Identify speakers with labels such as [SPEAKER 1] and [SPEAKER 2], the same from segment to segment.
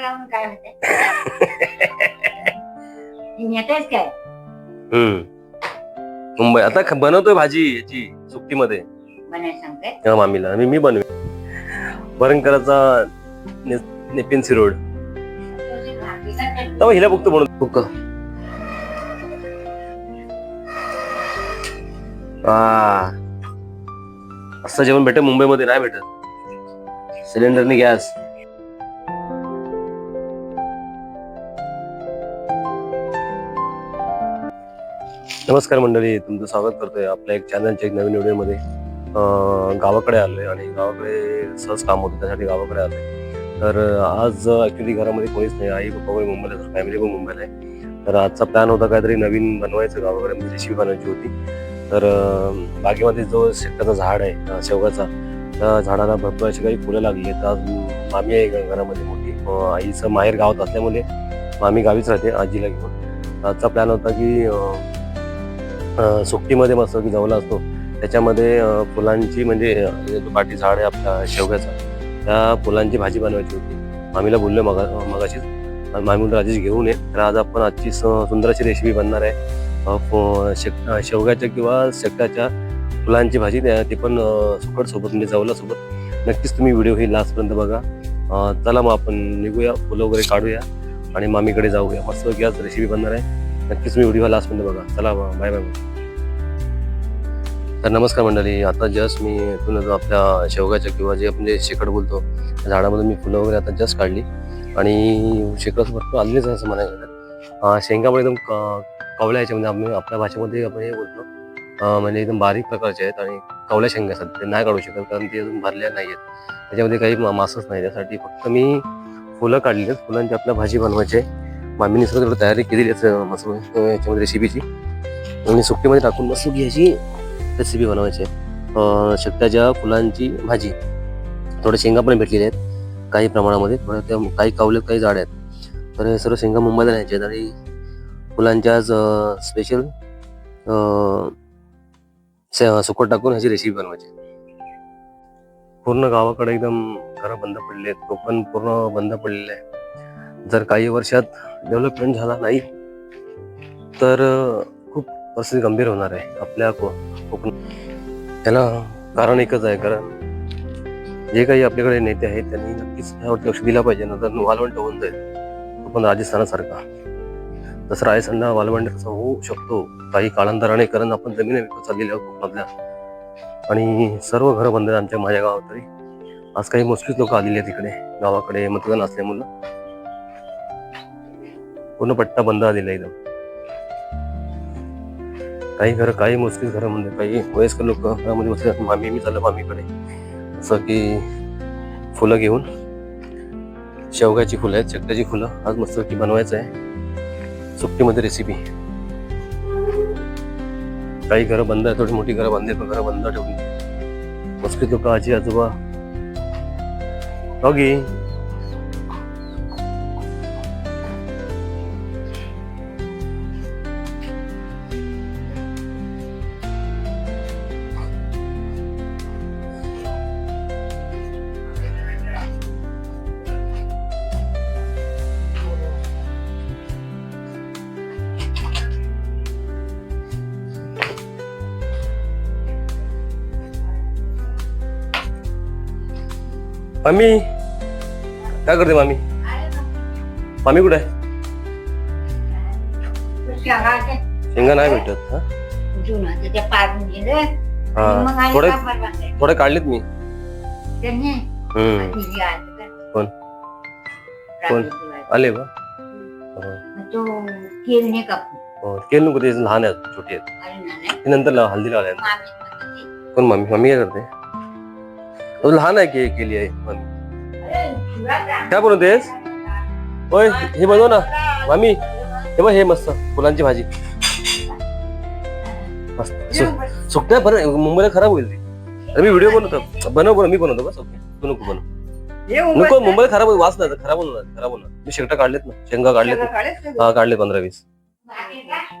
[SPEAKER 1] लावून काय होते नेतेच काय?
[SPEAKER 2] हम्म. मुंबई. आता ख- बनवतोय भाजी याची सुट्टीमध्ये.
[SPEAKER 1] बनाय सांगते
[SPEAKER 2] तेव्हा मामीला. मी मी बनवे वरणकराचा ने- नेपिन्सी रोड तेव्हा हिला बघतो म्हणून बुक असं जेवण भेटत मुंबईमध्ये नाही भेटत. सिलेंडरने गॅस. नमस्कार मंडळी तुमचं स्वागत करतोय आपल्या एक चॅनलच्या एक नवीन व्हिडिओमध्ये. गावाकडे आलोय आणि गावाकडे सहज काम होतं त्यासाठी गावाकडे आलोय. तर आज ऍक्च्युली घरामध्ये कोणीच नाही आई पप्पा वगैरे मुंबईला फॅमिली पण मुंबईला आहे. तर आजचा प्लॅन होता काहीतरी नवीन बनवायचं गावाकडे म्हणजे रेसिपी बनवायची होती. तर बागेमध्ये जो शेकाचा झाड आहे शेवगाचा त्या झाडाला भरपूर अशी काही फुलं लागली आहेत. आज मामी आहे घरामध्ये मोठी. आईचं माहेर गावात असल्यामुळे मामी गावीच राहते आजीला घेऊन. आजचा प्लॅन होता की सुट्टीमध्ये मस्त की जवळ असतो. त्याच्यामध्ये फुलांची म्हणजे अं, जो पाठी झाड आहे आपल्या शेवग्याचा त्या फुलांची भाजी बनवायची होती. मामीला बोललो मगा मगाशीच मामी म्हणून राजेश घेऊन ये. तर आज आपण आजची सुंदर अशी रेसिपी बनणार आहे. शेक- शेवग्याच्या किंवा शेकटाच्या फुलांची भाजी ते पण सुकट सोबत म्हणजे जवला सोबत नक्कीच तुम्ही व्हिडिओ ही लास्टपर्यंत बघा. चला मग आपण निघूया फुलं वगैरे काढूया आणि मामीकडे जाऊया. मस्त की आज रेसिपी बनणार आहे. नक्कीच मी व्हिडिओ लास्टमध्ये बघा. चला बाय बाय तर नमस्कार मंडळी आता जस्ट मी इथून जो आपल्या शेवगाच्या किंवा जे आपण जे शेकड बोलतो त्या झाडामधून मी फुलं वगैरे आता जस्ट काढली. आणि शेकडं भरपूर आलेलीच आहे असं म्हणायला शेंगामुळे शेंगा पण एकदम क- कवल्या याच्यामध्ये म्हणजे आम्ही आपल्या भाषेमध्ये आपण हे बोलतो. म्हणजे एकदम बारीक प्रकारचे आहेत आणि कवल्या शेंगा असतात ते नाही काढू शकत कारण ते अजून भरल्या नाही आहेत. त्याच्यामध्ये काही मा- मासच नाही त्यासाठी फक्त मी फुलं काढली आहेत. फुलांची आपल्या भाजी बनवायची आहे. मामीने सगळं थोडं तयारी केलेली आहे मसूर याच्यामध्ये रेसिपीची आणि सुट्टीमध्ये टाकून मसूर घ्यायची रेसिपी बनवायची आहे. अं, फुलांची भाजी. थोड्या शेंगा पण भेटलेल्या आहेत काही प्रमाणामध्ये. थोड्या त्या काही कावलेत काही झाड आहेत. तर हे सर्व शेंगा मुंबईला न्यायचे आहेत आणि फुलांच्या आज स्पेशल सुकट टाकून ह्याची रेसिपी बनवायची आहे. पूर्ण गावाकडे एकदम घरं बंद पडले आहेत कोकण पूर्ण बंद पडलेलं आहे जर काही वर्षात डेव्हलपमेंट झाला नाही तर खूप परिस्थिती गंभीर होणार आहे आपल्या को- कोकण त्याला कारण एकच आहे कारण जे काही आपल्याकडे नेते आहेत त्यांनी नक्कीच यावरती लक्ष दिला पाहिजे नंतर वालवंट होऊन जाईल. पण राजस्थानासारखा. तसं राजस्थानला वालवंट कसं होऊ शकतो. काही काळांतराने कारण आपण जमिनी विकत चाललेल्या कोकणातल्या. आणि सर्व घरं बंद आमच्या माझ्या गावात तरी आज काही मोजकीच लोक आलेली आहेत तिकडे गावाकडे मतदान असल्यामुळं. पूर्ण पट्टा बंद आलेला एकदम. काही घरं काही मोजकीच घरं म्हणजे काही वयस्कर लोक घरामध्ये बसले मामी मी चाललं मामीकडे. असं की फुलं घेऊन शेवगाची फुलं आहेत चकट्याची फुलं. आज मस्त की बनवायचं आहे. सुट्टीमध्ये रेसिपी काही घरं बंद आहे थोडी मोठी घरं बांधली पण घरं बंद ठेवली. मोजकीच लोक आजी आजोबा मामी काय करते मामी मामी कुठे? आहे शेंगा नाही भेटत हा?
[SPEAKER 1] ते पाडून गेलं. मग
[SPEAKER 2] हा.
[SPEAKER 1] आणि
[SPEAKER 2] थोडे. थोडे काढलेत मी.
[SPEAKER 1] त्यांनी?
[SPEAKER 2] हम्म? कोण? कोण? आले
[SPEAKER 1] तो केल नाही कापून
[SPEAKER 2] हो केलं नको ते लहान आहेत छोटी आहेत. ते नंतर हल्दी लावल्या कोण मामी मामी काय करते? लहान आहे के केली आहे? मामी
[SPEAKER 1] "अरे, तुला काय?"
[SPEAKER 2] बनवतेस होय हे बनव ना. मामी हे बघ हे मस्त फुलांची भाजी. मस्त. सुकट्या बरं मुंबईला खराब होईल ती. अरे मी व्हिडिओ बनवतो. बनव बनव मी बनवतो बस ओके. तू नको बनव. नको मुंबईला खराब होईल वास नाही खराब होणार खराब होणार. मी शेकटा काढलेत ना. शेंगा काढलेत. ना. हा काढले पंधरा वीस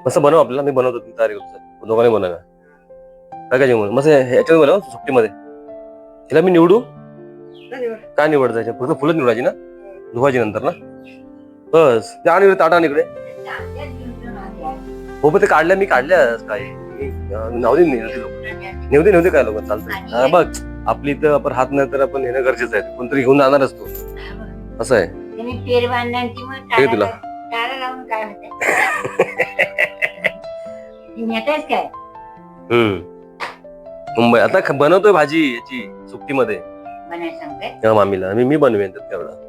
[SPEAKER 2] मस्त बनव आपल्याला मी बनवतो ती तयारी करतो. दोघांनी बनवा काय काय जेवण? मस्त ह्याच्यामध्ये बनव सुट्टीमध्ये. हिला मी निवडू? काय निवडता याच्यात फक्त फुलं निवडायची ना? धुवायची नंतर ना? बस. ते आणि ताटा इकडे. हो पण ते काढल्या मी काढल्या काय नाव दे नेऊ दे काय लोक? चालतंय. बघ. आपली इथं आपण हात नाही तर आपण येणं गरजेचं आहे. कोणतरी घेऊन जाणार असतो. असं आहे. तुला.
[SPEAKER 1] काय?
[SPEAKER 2] हम्म. मुंबई. आता बनवतोय भाजी याची सुट्टीमध्ये.
[SPEAKER 1] बनाय सांगते.
[SPEAKER 2] या मामीला. मी मी बनवेन तेवढा.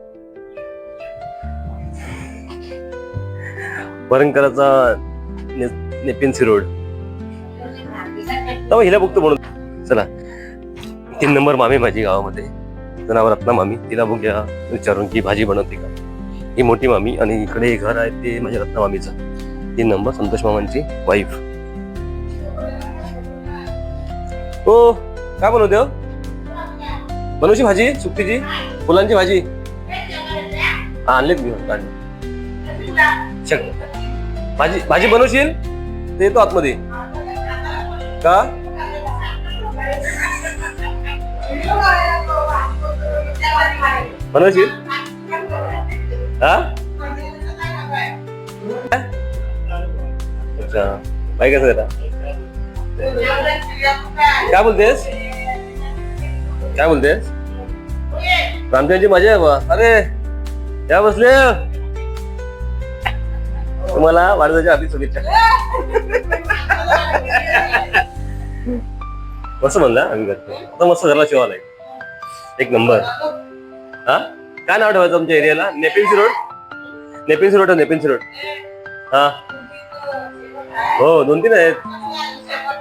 [SPEAKER 2] वरणकराचा ने- नेपिन्सी रोड तेव्हा हिला बघतो म्हणून. चला. तीन नंबर मामी माझी गावामध्ये. तिचं नाव रत्ना मामी. तिला बघूया विचारून की भाजी बनवते का? ही मोठी मामी आणि इकडे घर आहे ते माझ्या रत्ना मामीचं. तीन नंबर संतोष मामांची वाईफ हो काय बनवते हो? बनवशी भाजी? सुकटीची फुलांची भाजी? हा आणलेत घेऊन काढले भाजी भाजी बनवशील? ते येतो आतमध्ये. का? बनवशील? हा? अच्छा. बाई कसं काय बोलतेस काय बोलतेस रामचंद्रची मजा आहे बा अरे या बसले तुम्हाला वाढदिवसाच्या आधी शुभेच्छा मस्त म्हणला आम्ही करतो आता मस्त घरला शिवाला एक नंबर. हा? काय नाव ठेवायचं तुमच्या एरियाला? Nepean Sea road? Nepean Sea road Nepean Sea road. हा. हो दोन तीन आहेत.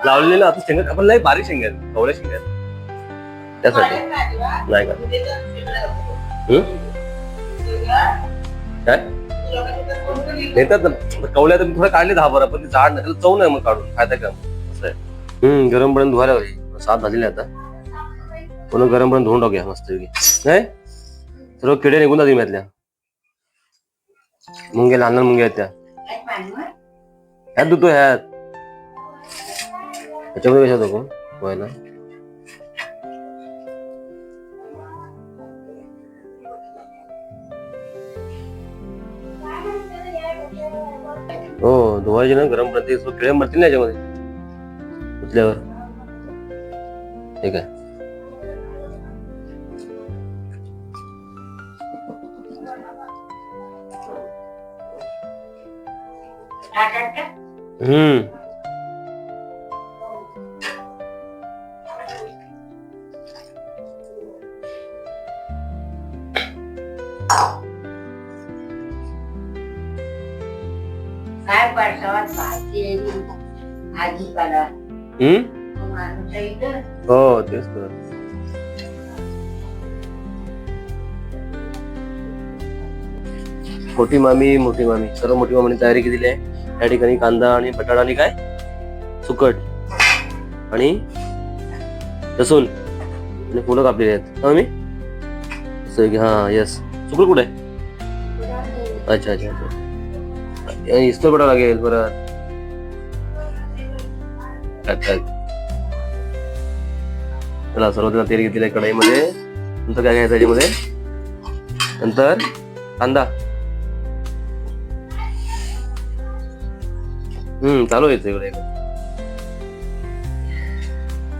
[SPEAKER 2] लावलेले आता शेंगा आपण लय बारीक शेंगा आहेत कवल्या शेंगा आहेत. त्यासाठी. नाही का? काय? नेतात ना. कवल्या तर थोडं काढले दहा बारा पण ते झाड नाही चव नाही मग काढून. फायदा का असं आहे. हम्म गरम पाण्यात धुवायला हवी. सात झालेले आता. पुन्हा गरम पाण्यात धुवून टाकूया मस्त नाही? सर्व किडे निघून जातील यातल्या मुंगे लहान लहान मुंगे आहेत त्या.
[SPEAKER 1] काय?
[SPEAKER 2] ह्यात धुतो ह्यात. ह्याच्यामध्ये कशात नको व्हायला हो धुवायचे ना गरम करते किडे मरतील ना याच्यामध्ये धुतल्यावर ठीक आहे
[SPEAKER 1] टाटा का?
[SPEAKER 2] हम्म। हो तेच तर. मोठी मामी मोठी मामी. सर्व मोठी मामीने तयारी केलेली आहे. त्या ठिकाणी कांदा आणि बटाटा आणि काय? सुकट. आणि लसूण. आणि फुलं कापलेली आहेत. हा मी हा यस सुकट कुठे? आहे अच्छा अच्छा. अच्छा इस्तर पडावं लागेल परत. चला सर्वप्रथम तेल घेतलेलं आहे कढईमध्ये. नंतर काय घ्यायचं याच्यामध्ये? नंतर कांदा. हम्म चालू यायचं इकडे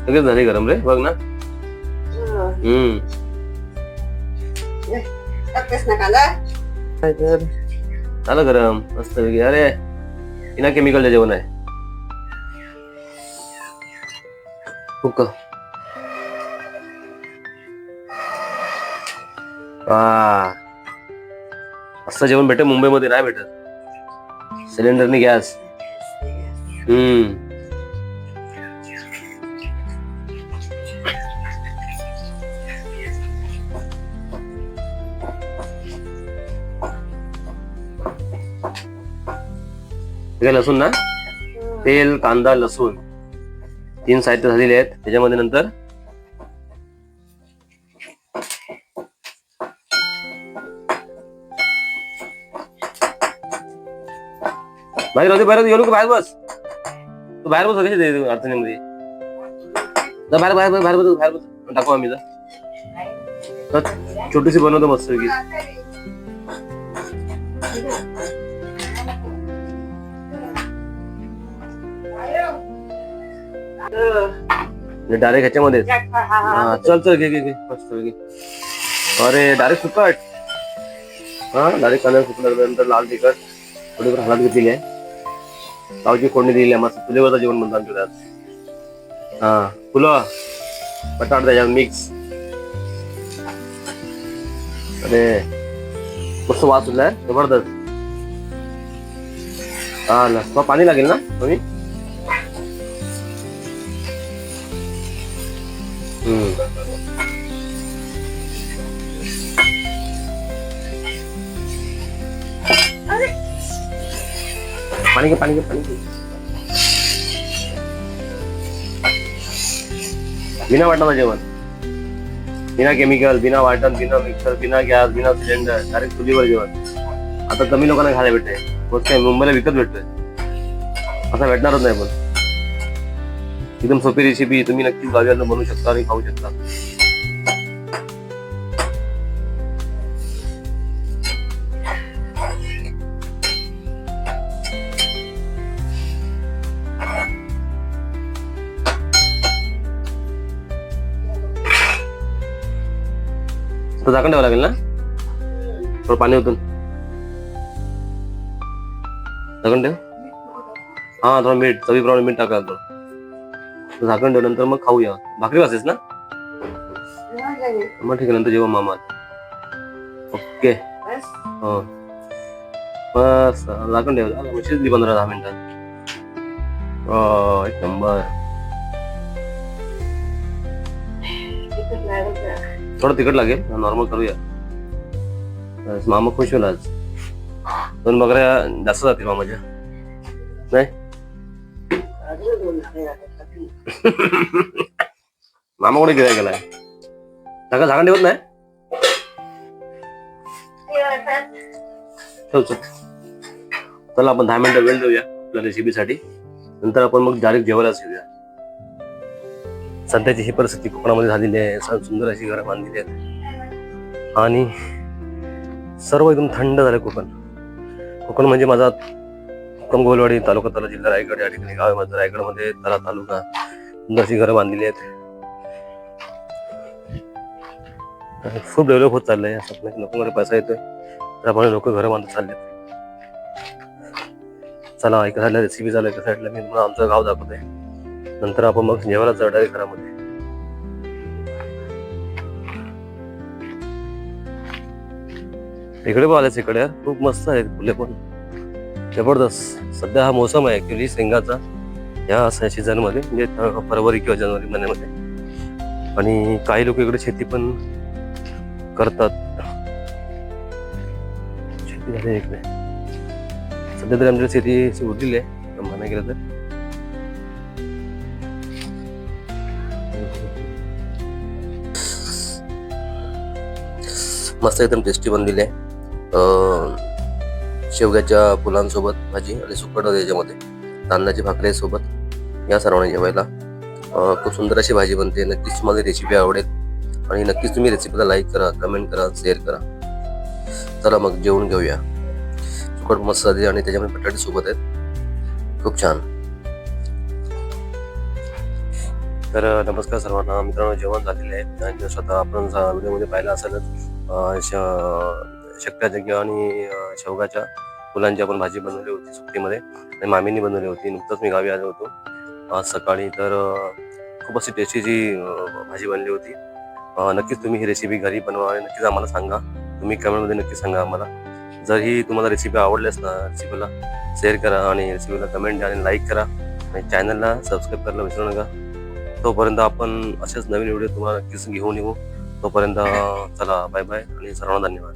[SPEAKER 2] लगेच झाले गरम रे बघ ना. हम्म. काय तर झालं गरम मस्त अरे इना केमिकलचं जेवण आहे. हुक्का असं जेवण भेटेल मुंबईमध्ये नाही भेटत. सिलेंडरने गॅस. हम्म. हे लसूण ना? तेल कांदा लसूण. तीन साहित्य झालेले आहेत. त्याच्यामध्ये नंतर भाई होते भाई होते येऊ नको बस। तो बाहेर बस सगळ्याचे दे अडचणीमध्ये जा बाहेर बाहेर बाहेर बस बाहेर बस तो छोटी सी बनो तो मस्त की डायरेक्ट ह्याच्यामध्ये हा, चल चल गे घे घे मस्त अरे डायरेक्ट सुकट। हाँ डायरेक्ट कलर सुकल्यानंतर लाल तिखट थोडी हालत घेतलेली है। पावची फोडणी दिली आहे मस्त चुलीवरचं जेवण म्हणतो आमच्या हा फुलं बटाट त्याच्यात मिक्स अरे मस्त वास सुटलाय जबरदस्त. हा ना पाणी लागेल ना कमी हम्म. पाणी घे पाणी घे पाणी घे. बिना वाटणाचं जेवण. बिना केमिकल बिना वाटण बिना मिक्सर बिना गॅस बिना सिलेंडर डायरेक्ट चुलीवर जेवण. आता कमी लोकांना खायला भेटतंय. मग काय मुंबईला विकत भेटतोय. असं भेटणारच नाही पण. एकदम सोपी रेसिपी तुम्ही नक्कीच गावी बनवू शकता आणि खाऊ शकता. तो झाकण ठेवावं लागेल ना? थोडं पाणी होतून झाकण ठेव. हा थोडं मीठ चवीप्रमाणे मीठ टाका थोडं. झाकण ठेव नंतर मग खाऊया. भाकरी वाचेस ना? मग ठीक आहे नंतर जेव्हा मामा ओके. हो. बस झाकण ठेव. झालं, मग पंधरा दहा मिनिटात. एक नंबर. थोडं तिखट लागेल नॉर्मल करूया. मामा खुश होईल आज. दोन बकऱ्या जास्त जातील मामाच्या. नाही? मामा कुठे गिराय गेलाय टाका झाकण ठेवत नाही? ठेव चला. आपण दहा मिनिटं वेळ देऊया आपल्या रेसिपीसाठी नंतर आपण मग डायरेक्ट जेवायलाच येऊया सध्याची ही परिस्थिती कोकणामध्ये झालेली आहे. स- सुंदर अशी घरं बांधलेली आहेत. आणि सर्व एकदम थंड झालं कोकण. कोकण म्हणजे माझा कंगोलवाडी तालुका तला जिल्हा रायगड. या ठिकाणी गाव आहे माझं. रायगडमध्ये तला तालुका. सुंदर अशी घरं बांधलेली आहेत. खूप डेव्हलप होत चाललंय. असं लोकांकडे पैसा येतोय. त्याप्रमाणे लोक घरं बांधत चालले चला एका साईडला रेसिपी झालं एका साईडला मी तुम्हाला आमचं गाव दाखवतोय. नंतर आपण मग जेवायला जाऊ आहे घरामध्ये. इकडे पण आलेच इकडे. खूप मस्त आहेत फुले पण. जबरदस्त. सध्या हा मोसम आहे ऍक्च्युली शेंगाचा. या सीझनमध्ये म्हणजे फरवरी किंवा जानेवारी महिन्यामध्ये. आणि काही लोक इकडे शेती पण करतात. शेती झाली इकडे. सध्या तरी आमच्या शेती अशी उरलेली आहे. म्हणायला गेलं तर. मस्त एकदम टेस्टी बनलेली आहे. शेवग्याच्या फुलांसोबत भाजी आणि सुकट याच्यामध्ये तांदळाची भाकरी सोबत या सर्वांनी जेवायला. खूप सुंदर अशी भाजी बनते. नक्कीच तुम्हाला रेसिपी आवडेल. आणि नक्कीच तुम्ही रेसिपीला लाईक करा कमेंट करा शेअर करा. चला मग जेवून घेऊया. सुकट मस्त आधी आणि त्याच्यामध्ये बटाटे सोबत आहेत. खूप छान. तर नमस्कार सर्वांना. मित्रांनो जेवण झालेले आहे. आणि स्वतः आपण व्हिडिओमध्ये पाहिलं असेलच श श- किंवा आणि शेवगाच्या फुलांची आपण भाजी बनवली होती सुट्टीमध्ये. आणि मामींनी बनवली होती. नुकतंच मी गावी आलो होतो. आज सकाळी तर खूप अशी टेस्टीची भाजी बनली होती. नक्कीच तुम्ही ही रेसिपी घरी बनवा आणि नक्कीच आम्हाला सांगा. तुम्ही कमेंटमध्ये नक्की सांगा आम्हाला. जर ही तुम्हाला रेसिपी आवडल्यास ना रेसिपीला शेअर करा आणि रेसिपीला कमेंट आणि लाईक करा. आणि चॅनलला सबस्क्राईब करायला विसरू नका. तोपर्यंत आपण असेच नवीन व्हिडिओ तुम्हाला नक्कीच घेऊन येऊ. तोपर्यंत चला बाय बाय आणि सर्वांना धन्यवाद.